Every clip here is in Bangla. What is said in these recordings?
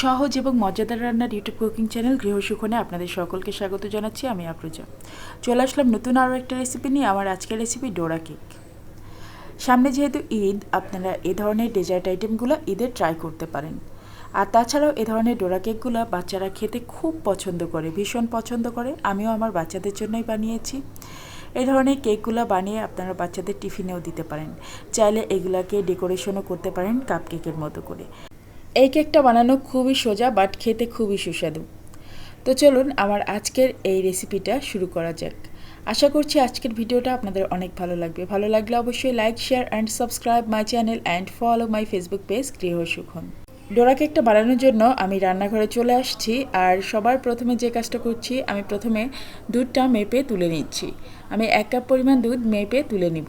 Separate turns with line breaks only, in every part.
সহজ এবং মজাদার রান্নার ইউটিউব কুকিং চ্যানেল গৃহসুখনে আপনাদের সকলকে স্বাগত জানাচ্ছি আমি আপ্রজা চলে আসলাম নতুন আরও একটা রেসিপি নিয়ে আমার আজকের রেসিপি ডোরা কেক সামনে যেহেতু ঈদ, আপনারা এ ধরনের ডেজার্ট আইটেমগুলো ঈদে ট্রাই করতে পারেন। আর তাছাড়াও এ ধরনের ডোরা কেকগুলো বাচ্চারা খেতে খুব পছন্দ করে, ভীষণ পছন্দ করে। আমিও আমার বাচ্চাদের জন্যই বানিয়েছি। এই ধরনের কেকগুলো বানিয়ে আপনারা বাচ্চাদের টিফিনেও দিতে পারেন। চাইলে এগুলাকে ডেকোরেশনও করতে পারেন কাপ কেকের মতো করে। এই কেকটা বানানো খুবই সোজা বাট খেতে খুবই সুস্বাদু। তো চলুন আমার আজকের এই রেসিপিটা শুরু করা যাক। আশা করছি আজকের ভিডিওটা আপনাদের অনেক ভালো লাগবে। ভালো লাগলে অবশ্যই like share and subscribe my channel and follow my Facebook page গৃহ সুখন ডোরা কেকটা বানানোর জন্য আমি রান্নাঘরে চলে আসছি, আর সবার প্রথমে যে কাজটা করছি, আমি প্রথমে দুধটা মেপে তুলে নিচ্ছি। আমি এক কাপ পরিমাণ দুধ মেপে তুলে নিব।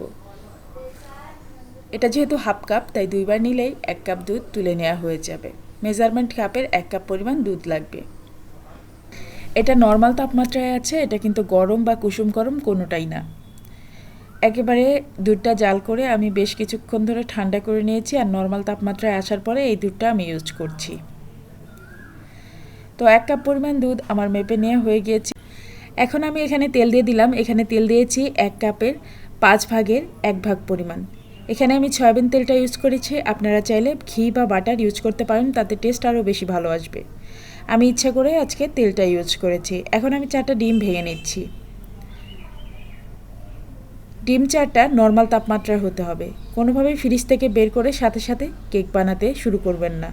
এটা যেহেতু হাফ কাপ, তাই দুইবার নিলেই এক কাপ দুধ তুলে নেওয়া হয়ে যাবে। মেজারমেন্ট কাপের এক কাপ পরিমাণ দুধ লাগবে। এটা নর্মাল তাপমাত্রায় আছে, এটা কিন্তু গরম বা কুসুম গরম কোনোটাই না। একেবারে দুধটা জাল করে আমি বেশ কিছুক্ষণ ধরে ঠান্ডা করে নিয়েছি আর নর্মাল তাপমাত্রায় আসার পরে এই দুধটা আমি ইউজ করছি। তো এক কাপ পরিমাণ দুধ আমার মেপে নেওয়া হয়ে গিয়েছে। এখন আমি এখানে তেল দিয়ে দিলাম। এখানে তেল দিয়েছি এক কাপের পাঁচ ভাগের এক ভাগ পরিমাণ। এখানে আমি সয়াবিন তেলটা ইউজ করেছি। আপনারা চাইলে ঘি বা বাটার ইউজ করতে পারেন, তাতে টেস্ট আরও বেশি ভালো আসবে। আমি ইচ্ছা করে আজকে তেলটা ইউজ করেছি। এখন আমি চারটা ডিম ভেঙে নিচ্ছি। ডিম চারটা নর্মাল তাপমাত্রায় হতে হবে। কোনোভাবেই ফ্রিজ থেকে বের করে সাথে সাথে কেক বানাতে শুরু করবেন না।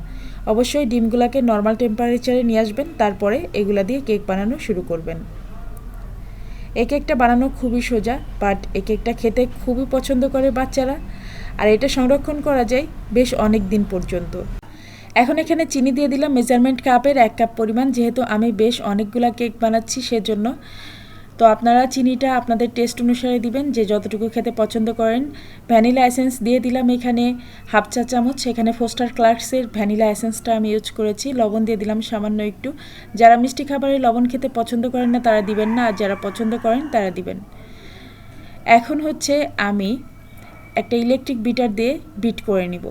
অবশ্যই ডিমগুলোকে নর্মাল টেম্পারেচারে নিয়ে আসবেন, তারপরে এগুলা দিয়ে কেক বানানো শুরু করবেন। এই কেকটা বানানো খুবই সোজা বাট এক একটা খেতে খুবই পছন্দ করে বাচ্চারা। আর এটা সংরক্ষণ করা যায় বেশ অনেক দিন পর্যন্ত। এখন এখানে চিনি দিয়ে দিলাম মেজারমেন্ট কাপের এক কাপ পরিমাণ, যেহেতু আমি বেশ অনেকগুলা কেক বানাচ্ছি সেজন্য। তো আপনারা চিনিটা আপনাদের টেস্ট অনুসারে দিবেন, যে যতটুকু খেতে পছন্দ করেন। ভ্যানিলা এসেন্স দিয়ে দিলাম এখানে হাফ চা চামচ, এখানে ফোস্টার ক্লার্কসের ভ্যানিলা এসেন্সটা আমি ইউজ করেছি। লবণ দিয়ে দিলাম সামান্য একটু। যারা মিষ্টি খাবারে লবণ খেতে পছন্দ করেন না, তারা দিবেন না, আর যারা পছন্দ করেন, তারা দিবেন। এখন হচ্ছে আমি একটা ইলেকট্রিক বিটার দিয়ে বিট করে নিব।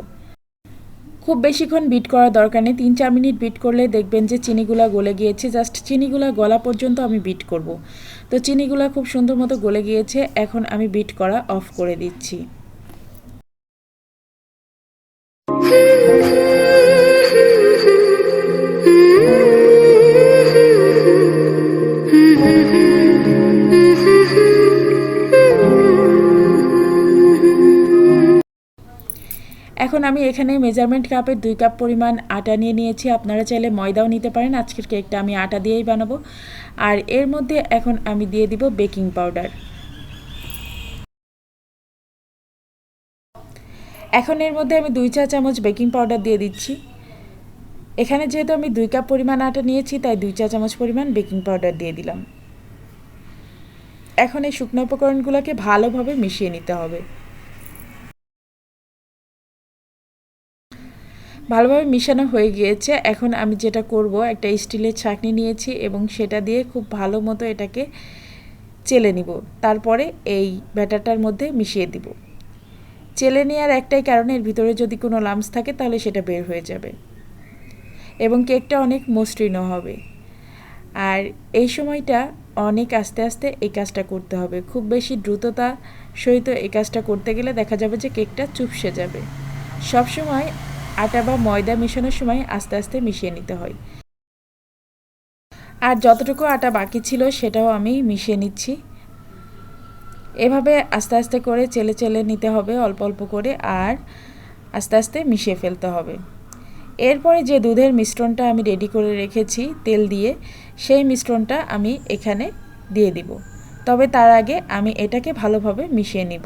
খুব বেশিক্ষণ বিট করার দরকার নেই। তিন, চার মিনিট বিট করলে দেখবেন যে চিনিগুলা গলে গিয়েছে। জাস্ট চিনিগুলা গলা পর্যন্ত আমি বিট করব। তো চিনিগুলা খুব সুন্দর মতো গলে গিয়েছে। এখন আমি বিট করা অফ করে দিচ্ছি। আমি এখানে মেজারমেন্ট কাপের দুই কাপ পরিমাণ আটা নিয়ে নিয়েছি। আপনারা চাইলে ময়দাও নিতে পারেন। আজকের কেকটা আমি আটা দিয়েই বানাবো। আর এর মধ্যে এখন আমি দিয়ে দিব বেকিং পাউডার। এখন এর মধ্যে আমি দুই চা চামচ বেকিং পাউডার দিয়ে দিচ্ছি। এখানে যেহেতু আমি দুই কাপ পরিমাণ আটা নিয়েছি, তাই দুই চা চামচ পরিমাণ বেকিং পাউডার দিয়ে দিলাম। এখন এই শুকনো উপকরণগুলোকে ভালোভাবে মিশিয়ে নিতে হবে। ভালোভাবে মিশানো হয়ে গিয়েছে। এখন আমি যেটা করব, একটা স্টিলের ছাঁকনি নিয়েছি এবং সেটা দিয়ে খুব ভালো মতো এটাকে চেলে নিব। তারপরে এই ব্যাটারটার মধ্যে মিশিয়ে দিব। চেলে নেওয়ার একটাই কারণে, এর ভিতরে যদি কোনো লামস থাকে তাহলে সেটা বের হয়ে যাবে এবং কেকটা অনেক মসৃণ হবে। আর এই সময়টা অনেক আস্তে আস্তে এই কাজটা করতে হবে। খুব বেশি দ্রুততা সহিত এই কাজটা করতে গেলে দেখা যাবে যে কেকটা চুপসে যাবে। সবসময় আটা বা ময়দা মেশানোর সময় আস্তে আস্তে মিশিয়ে নিতে হয়। আর যতটুকু আটা বাকি ছিল সেটাও আমি মিশিয়ে নিচ্ছি। এভাবে আস্তে আস্তে করে চেলে চেলে নিতে হবে, অল্প অল্প করে, আর আস্তে আস্তে মিশিয়ে ফেলতে হবে। এরপরে যে দুধের মিশ্রণটা আমি রেডি করে রেখেছি তেল দিয়ে, সেই মিশ্রণটা আমি এখানে দিয়ে দিব। তবে তার আগে আমি এটাকে ভালোভাবে মিশিয়ে নিব।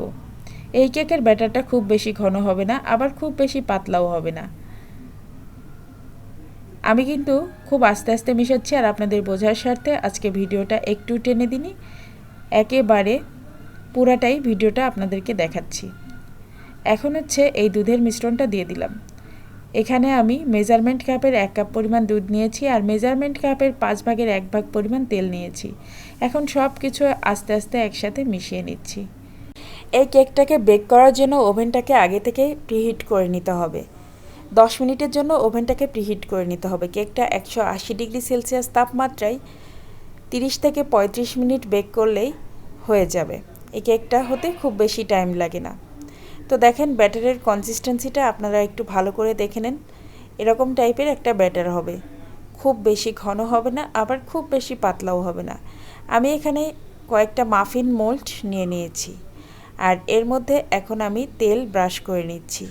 এই কেকের ব্যাটারটা খুব বেশি ঘন হবে না, আবার খুব বেশি পাতলাও হবে না। আমি কিন্তু খুব আস্তে আস্তে মিশাচ্ছি আর আপনাদের বোঝার স্বার্থে আজকে ভিডিওটা একটু টেনে দিনি। একেবারে পুরাটাই ভিডিওটা আপনাদেরকে দেখাচ্ছি। এখন হচ্ছে এই দুধের মিশ্রণটা দিয়ে দিলাম। এখানে আমি মেজারমেন্ট কাপের এক কাপ পরিমাণ দুধ নিয়েছি আর মেজারমেন্ট কাপের পাঁচ ভাগের এক ভাগ পরিমাণ তেল নিয়েছি। এখন সব কিছু আস্তে আস্তে একসাথে মিশিয়ে নিচ্ছি। এই কেকটাকে বেক করার জন্য ওভেনটাকে আগে থেকে প্রিহিট করে নিতে হবে। দশ মিনিটের জন্য ওভেনটাকে প্রিহিট করে নিতে হবে। কেকটা একশো আশি ডিগ্রি সেলসিয়াস তাপমাত্রায় তিরিশ থেকে পঁয়ত্রিশ মিনিট বেক করলেই হয়ে যাবে। এই কেকটা হতে খুব বেশি টাইম লাগে না। তো দেখেন ব্যাটারের কনসিস্টেন্সিটা আপনারা একটু ভালো করে দেখে নেন। এরকম টাইপের একটা ব্যাটার হবে। খুব বেশি ঘন হবে না, আবার খুব বেশি পাতলাও হবে না। আমি এখানে কয়েকটা মাফিন মোল্ড নিয়ে নিয়েছি। আর এর মধ্যে এখন আমি তেল ব্রাশ করে নিচ্ছি।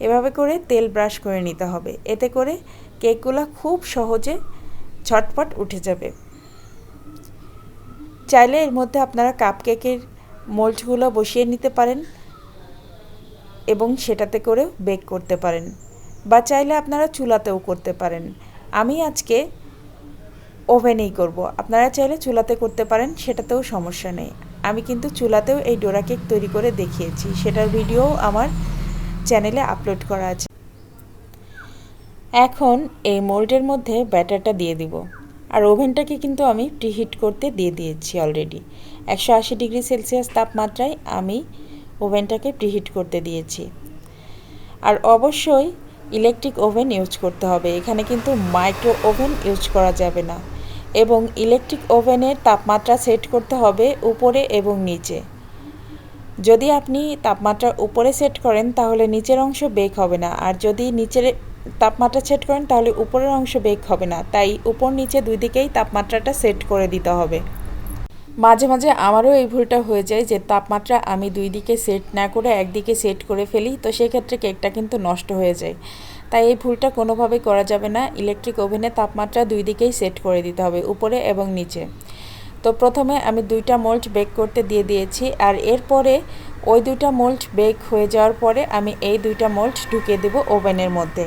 এভাবে করে তেল ব্রাশ করে নিতে হবে। এতে করে কেকগুলো খুব সহজে ছটপট উঠে যাবে। চাইলে এর মধ্যে আপনারা কাপ কেকের মোল্ডগুলো বসিয়ে নিতে পারেন এবং সেটাতে করেও বেক করতে পারেন বা চাইলে আপনারা চুলাতেও করতে পারেন। আমি আজকে ওভেনেই করব। আপনারা চাইলে চুলাতে করতে পারেন, সেটাতেও সমস্যা নেই। আমি কিন্তু চুলাতেও এই ডোরা কেক তৈরি করে দেখিয়েছি। সেটার ভিডিও আমার চ্যানেলে আপলোড করা আছে। এখন এই মোল্ডের মধ্যে ব্যাটারটা দিয়ে দিব। আর ওভেনটাকে কিন্তু আমি প্রিহিট করতে দিয়ে দিয়েছি অলরেডি একশো আশি ডিগ্রি সেলসিয়াস তাপমাত্রায় আমি ওভেনটাকে প্রিহিট করতে দিয়েছি। আর অবশ্যই ইলেকট্রিক ওভেন ইউজ করতে হবে। এখানে কিন্তু মাইক্রো ওভেন ইউজ করা যাবে না। এবং ইলেকট্রিক ওভেনের তাপমাত্রা সেট করতে হবে উপরে এবং নিচে। যদি আপনি তাপমাত্রা উপরে সেট করেন, তাহলে নিচের অংশ বেক হবে না। আর যদি নিচের তাপমাত্রা সেট করেন, তাহলে উপরের অংশ বেক হবে না। তাই উপর নিচে দুই দিকেই তাপমাত্রাটা সেট করে দিতে হবে। মাঝে মাঝে আমারও এই ভুলটা হয়ে যায় যে তাপমাত্রা আমি দুই দিকে সেট না করে একদিকে সেট করে ফেলি, তো সেক্ষেত্রে কেকটা কিন্তু নষ্ট হয়ে যায়। তাই এই ভুলটা কোনোভাবেই করা যাবে না। ইলেকট্রিক ওভেনে তাপমাত্রা দুই দিকেই সেট করে দিতে হবে, উপরে এবং নিচে। তো প্রথমে আমি দুইটা মোল্ড বেক করতে দিয়ে দিয়েছি আর এরপরে ওই দুইটা মোল্ড বেক হয়ে যাওয়ার পরে আমি এই দুইটা মোল্ড ঢুকিয়ে দেব ওভেনের মধ্যে।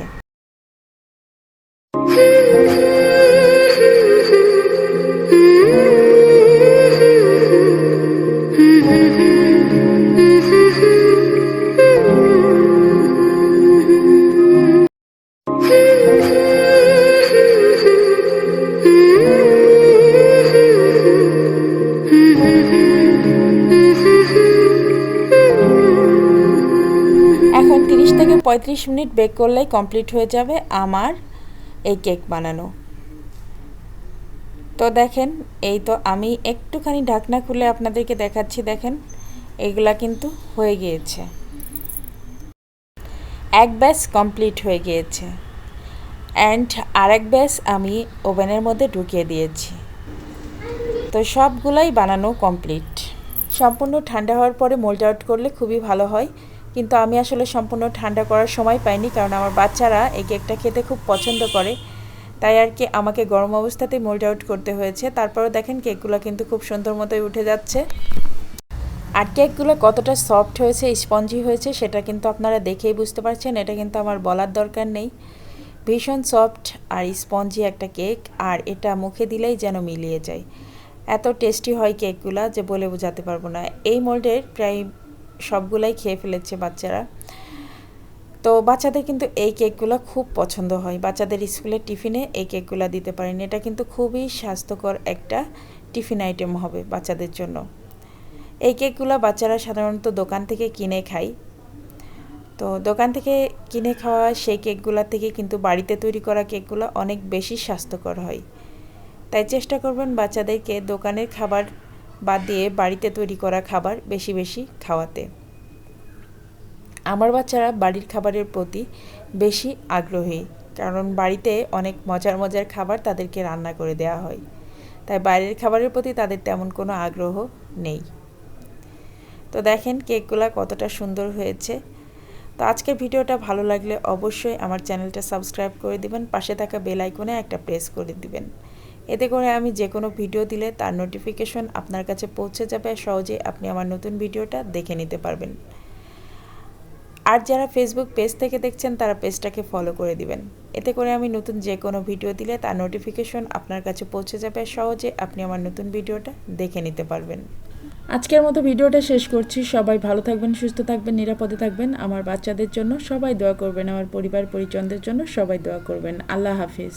পঁয়ত্রিশ মিনিট বেক করলেই কমপ্লিট হয়ে যাবে আমার এই কেক বানানো। তো দেখেন, এই তো আমি একটুখানি ঢাকনা খুলে আপনাদেরকে দেখাচ্ছি, দেখেন, এগুলা কিন্তু হয়ে গিয়েছে। এক ব্যাস কমপ্লিট হয়ে গিয়েছে। অ্যান্ড আরেক ব্যাস আমি ওভেনের মধ্যে ঢুকিয়ে দিয়েছি। তো সবগুলাই বানানো কমপ্লিট। সম্পূর্ণ ঠান্ডা হওয়ার পরে মোল্ড আউট করলে খুবই ভালো হয়। কিন্তু আমি আসলে সম্পূর্ণ ঠান্ডা করার সময় পাইনি কারণ আমার বাচ্চারা এই কেকটা খেতে খুব পছন্দ করে। তাই আর কি আমাকে গরম অবস্থাতেই মোল্ড আউট করতে হয়েছে। তারপরেও দেখেন কেকগুলো কিন্তু খুব সুন্দর মতোই উঠে যাচ্ছে। আর কেকগুলো কতটা সফট হয়েছে স্পঞ্জি হয়েছে, সেটা কিন্তু আপনারা দেখেই বুঝতে পারছেন। এটা কিন্তু আমার বলার দরকার নেই। ভীষণ সফট আর স্পঞ্জি একটা কেক, আর এটা মুখে দিলেই যেন মিলিয়ে যায়। এত টেস্টি হয় কেকগুলো যে বলে বোঝাতে পারব না। এই মোল্ডের প্রায় সবগুলাই খেয়ে ফেলেছে বাচ্চারা। তো বাচ্চাদের কিন্তু এই কেকগুলো খুব পছন্দ হয়। বাচ্চাদের স্কুলের টিফিনে এই কেকগুলো দিতে পারেন। এটা কিন্তু খুবই স্বাস্থ্যকর একটা টিফিন আইটেম হবে বাচ্চাদের জন্য। এই কেকগুলো বাচ্চারা সাধারণত দোকান থেকে কিনে খায়। তো দোকান থেকে কিনে খাওয়া সেই কেকগুলো থেকে কিন্তু বাড়িতে তৈরি করা কেকগুলো অনেক বেশি স্বাস্থ্যকর হয়। তাই চেষ্টা করবেন বাচ্চাদেরকে দোকানের খাবার বাদ দিয়ে বাড়িতে তৈরি করা খাবার বেশি বেশি খাওয়াতে। আমার বাচ্চারা বাড়ির খাবারের প্রতি বেশি আগ্রহী, কারণ বাড়িতে অনেক মজার মজার খাবার তাদেরকে রান্না করে দেওয়া হয়। তাই বাইরের খাবারের প্রতি তাদের তেমন কোনো আগ্রহ নেই। তো দেখেন কেকগুলো কতটা সুন্দর হয়েছে। তো আজকের ভিডিওটা ভালো লাগলে অবশ্যই আমার চ্যানেলটা সাবস্ক্রাইব করে দিবেন, পাশে থাকা বেল আইকনে একটা প্রেস করে দিবেন। এতে করে আমি যে কোনো ভিডিও দিলে তার নোটিফিকেশন আপনার কাছে পৌঁছে যাবে। সহজে আপনি আমার নতুন ভিডিওটা দেখে নিতে পারবেন। আর যারা ফেসবুক পেজ থেকে দেখছেন, তারা পেজটাকে ফলো করে দিবেন। এতে করে আমি নতুন যে কোনো ভিডিও দিলে তার নোটিফিকেশন আপনার কাছে পৌঁছে যাবে। সহজে আপনি আমার নতুন ভিডিওটা দেখে নিতে পারবেন। আজকের মতো ভিডিওটা শেষ করছি। সবাই ভালো থাকবেন, সুস্থ থাকবেন, নিরাপদে থাকবেন। আমার বাচ্চাদের জন্য সবাই দোয়া করবেন। আমার পরিবার পরিজনদের জন্য সবাই দোয়া করবেন। আল্লাহ হাফিজ।